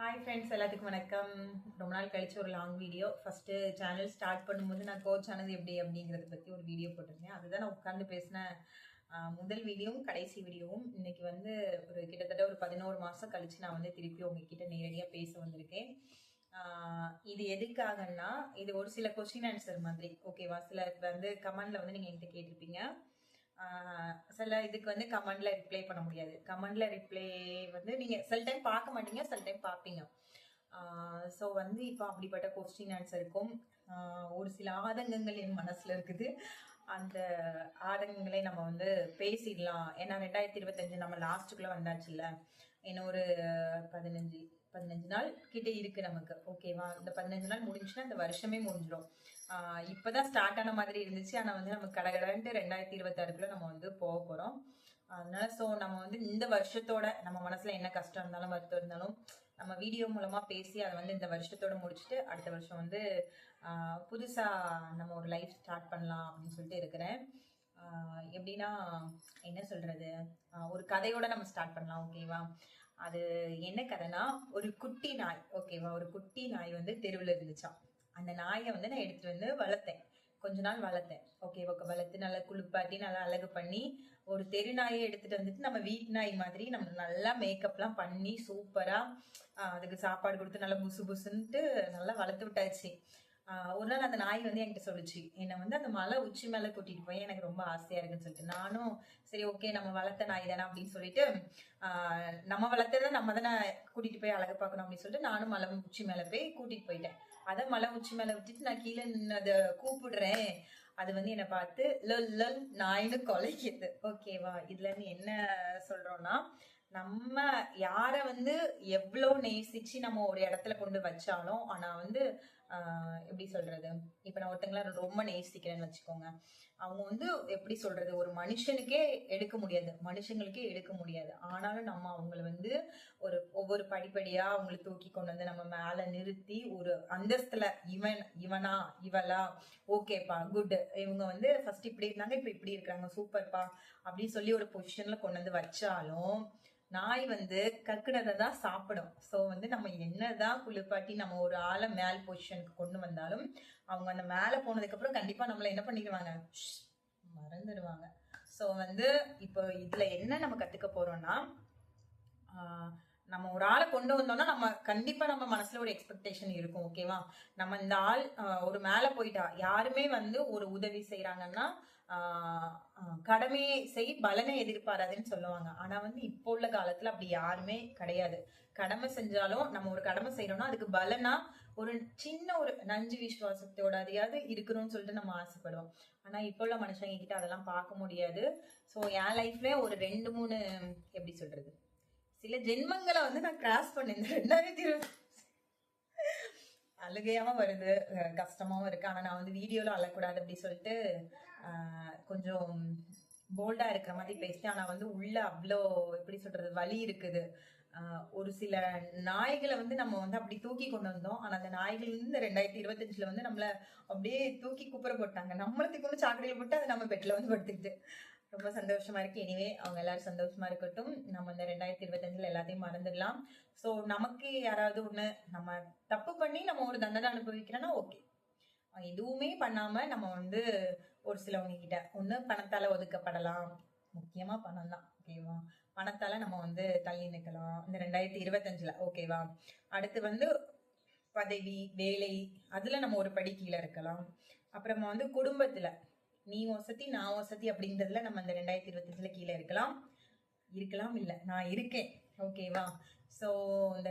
Hi friends எல்லாத்துக்கும் வணக்கம். ரொம்ப நாள் கழிச்சு ஒரு long video first channel start பண்ணும்போது நான் கோச் ஆனது எப்படி அப்படிங்கிறத பற்றி ஒரு வீடியோ போட்டிருந்தேன். அதுதான் நான் உட்காந்து பேசின முதல் வீடியோவும் கடைசி வீடியோவும் இன்றைக்கி வந்து ஒரு கிட்டத்தட்ட ஒரு பதினோரு மாதம் கழித்து நான் வந்து திருப்பி உங்ககிட்ட நேரடியாக பேச வந்திருக்கேன். இது எதுக்காகன்னா இது ஒரு சில கொஸ்டின் ஆன்சர் மாதிரி. ஓகேவா சில வந்து கமெண்டில் வந்து நீங்கள் என்கிட்ட கேட்டிருப்பீங்க. சில இதுக்கு வந்து கமெண்ட்ல ரிப்ளை பண்ண முடியாது. கமெண்ட்ல ரிப்ளை வந்து நீங்க சில டைம் பார்க்க மாட்டீங்க சில டைம் பார்ப்பீங்க. ஸோ வந்து இப்போ அப்படிப்பட்ட கொஸ்டின் ஆன்சருக்கும் ஒரு சில ஆதங்கங்கள் என் மனசுல இருக்குது. அந்த ஆதங்கங்களை நம்ம வந்து பேசிடலாம். ஏன்னா ரெண்டாயிரத்தி இருபத்தஞ்சு நம்ம லாஸ்ட்டுக்குள்ளே வந்தாச்சுல்ல. இன்னும் ஒரு பதினஞ்சு பதினஞ்சு நாள் கிட்ட இருக்கு நமக்கு. ஓகேவா இந்த பதினஞ்சு நாள் முடிஞ்சுன்னா இந்த வருஷமே முடிஞ்சிடும் இப்போதான் ஸ்டார்ட் ஆன மாதிரி இருந்துச்சு. ஆனால் வந்து நம்ம கடகடன்ட்டு ரெண்டாயிரத்தி இருபத்தாறுக்குள்ள நம்ம வந்து போக போகிறோம் அதனால ஸோ நம்ம வந்து இந்த வருஷத்தோட நம்ம மனசுல என்ன கஷ்டம் இருந்தாலும் வருத்தம் இருந்தாலும் நம்ம வீடியோ மூலமா பேசி அதை வந்து இந்த வருஷத்தோட முடிச்சுட்டு அடுத்த வருஷம் வந்து புதுசாக புதுசா நம்ம ஒரு லைஃப் ஸ்டார்ட் பண்ணலாம் அப்படின்னு சொல்லிட்டு இருக்கிறேன். எப்படின்னா என்ன சொல்றது? ஒரு கதையோட நம்ம ஸ்டார்ட் பண்ணலாம். ஓகேவா அது என்ன கதைனா ஒரு குட்டி நாய் ஓகேவா ஒரு குட்டி நாய் வந்து தெருவில் இருந்துச்சான் அந்த நாயை வந்து நான் எடுத்துட்டு வந்து வளர்த்தேன். கொஞ்ச நாள் வளர்த்தேன். ஓகேவா வளர்த்து நல்லா குளிப்பாட்டி நல்லா அழகு பண்ணி ஒரு தெரு நாயை எடுத்துட்டு வந்துட்டு நம்ம வீட்டு நாய் மாதிரி நம்ம நல்லா மேக்கப்லாம் பண்ணி சூப்பரா அதுக்கு சாப்பாடு கொடுத்து நல்லா புசு புசுன்ட்டு நல்லா வளர்த்து விட்டாச்சு. ஒரு நாள் அந்த நாய் வந்து என்கிட்ட சொல்லுச்சு என்னை வந்து அந்த மலை உச்சி மேலே கூட்டிட்டு போய் எனக்கு ரொம்ப ஆசையா இருக்குன்னு சொல்லிட்டு. நானும் சரி ஓகே நம்ம வளர்த்த நாய் தானே அப்படின்னு சொல்லிட்டு நம்ம வளர்த்ததை நம்ம தானே கூட்டிட்டு போய் அழகு பார்க்கணும் அப்படின்னு சொல்லிட்டு நானும் மலை உச்சி மேலே போய் கூட்டிட்டு போயிட்டேன். அதை மலை உச்சி மேலே விட்டுட்டு நான் கீழே நின்று அதை கூப்பிடுறேன். அது வந்து என்னை பார்த்து லொல் லொல் நாயின்னு கொலைக்குது. ஓகேவா இதுல இருந்து என்ன சொல்றோம்னா நம்ம யாரை வந்து எவ்வளோ நேசிச்சு நம்ம ஒரு இடத்துல கொண்டு வச்சாலும் ஆனா வந்து எப்படி சொல்றது? இப்ப நான் ஒருத்தங்கள ரொம்ப நேசிக்கிறேன்னு வச்சுக்கோங்க. அவங்க வந்து எப்படி சொல்றது? ஒரு மனுஷனுக்கே எடுக்க முடியாது. மனுஷங்களுக்கே எடுக்க முடியாது. ஆனாலும் நம்ம அவங்கள வந்து ஒரு ஒவ்வொரு படிப்படியா அவங்களை தூக்கி கொண்டு வந்து நம்ம மேல நிறுத்தி ஒரு அந்தஸ்துல இவன் இவனா இவளா ஓகேப்பா குட். இவங்க வந்து ஃபர்ஸ்ட் இப்படி இருந்தாங்க இப்ப இப்படி இருக்காங்க சூப்பர்ப்பா அப்படின்னு சொல்லி ஒரு பொசிஷன்ல கொண்டு வந்து வச்சாலும் நாய் வந்து கக்குனதை தான் சாப்பிடும். ஸோ வந்து நம்ம என்னதான் குளிப்பாட்டி நம்ம ஒரு ஆளை மேல் பொசிஷனுக்கு கொண்டு வந்தாலும் அவங்க அந்த மேலே போனதுக்கப்புறம் கண்டிப்பாக நம்மளை என்ன பண்ணிடுவாங்க? மறந்துடுவாங்க. ஸோ வந்து இப்போ இதில் என்ன நம்ம கற்றுக்க போகிறோம்னா நம்ம ஒரு ஆளை கொண்டு வந்தோம்னா நம்ம கண்டிப்பா நம்ம மனசுல ஒரு எக்ஸ்பெக்டேஷன் இருக்கும் ஓகேவா நம்ம இந்த ஆள் ஒரு மேல போயிட்டா யாருமே வந்து ஒரு உதவி செய்யறாங்கன்னா கடமையை செய் பலனை எதிர்பாராதுன்னு சொல்லுவாங்க. ஆனா வந்து இப்போ உள்ள காலத்துல அப்படி யாருமே கிடையாது. கடமை செஞ்சாலும் நம்ம ஒரு கடமை செய்யறோம்னா அதுக்கு பலனா ஒரு சின்ன ஒரு நஞ்சு விசுவாசத்தோட அதையாவது இருக்கணும்னு சொல்லிட்டு நம்ம ஆசைப்படுவோம். ஆனா இப்போ உள்ள மனுஷங்க கிட்ட அதெல்லாம் பார்க்க முடியாது. ஸோ என் லைஃப்ல ஒரு ரெண்டு மூணு எப்படி சொல்றது? சில ஜென்மங்களை வந்து நான் கிராஸ் பண்ணேன். ரெண்டாயிரத்தி இருபது அழுகையாவும் வருது. கஷ்டமாகவும் கஷ்டமாவும் இருக்கு. ஆனா நான் வந்து வீடியோல அழக்கூடாது அப்படி சொல்லிட்டு கொஞ்சம் போல்டா இருக்கிற மாதிரி பேசிட்டேன். ஆனா வந்து உள்ள அவ்வளோ எப்படி சொல்றது வலி இருக்குது. ஒரு சில நாய்களை வந்து நம்ம வந்து அப்படி தூக்கி கொண்டு வந்தோம். ஆனா அந்த நாய்கள் வந்து இந்த ரெண்டாயிரத்தி இருபத்தஞ்சுல வந்து நம்மள அப்படியே தூக்கி குப்புற போட்டாங்க. நம்மளத்துக்கு கொண்டு சாக்கடையில போட்டு அதை நம்ம பெட்ல வந்து படுத்துக்கிட்டு. ரொம்ப சந்தோஷமா இருக்கு. இனிவே அவங்க எல்லாரும் சந்தோஷமா இருக்கட்டும். நம்ம இந்த ரெண்டாயிரத்தி இருபத்தஞ்சுல எல்லாத்தையும் மறந்துடலாம். ஸோ நமக்கு யாராவது ஒண்ணு நம்ம தப்பு பண்ணி நம்ம ஒரு தண்டனை அனுபவிக்கிறோம்னா ஓகே எதுவுமே பண்ணாம நம்ம வந்து ஒரு சிலவங்க கிட்ட ஒண்ணு பணத்தால ஒதுக்கப்படலாம். முக்கியமா பணம் தான் ஓகேவா பணத்தால நம்ம வந்து தள்ளி நிற்கலாம். இந்த ரெண்டாயிரத்தி இருபத்தஞ்சுல ஓகேவா அடுத்து வந்து பதவி வேலை அதுல நம்ம ஒரு படி கீழே இருக்கலாம். அப்புறமா வந்து குடும்பத்துல நீ வசதி நான் வசதி அப்படின்றதுல நம்ம அந்த ரெண்டாயிரத்தி இருபத்தஞ்சுல கீழே இருக்கலாம். இருக்கலாம் இல்லை நான் இருக்கேன். ஓகேவா ஸோ இந்த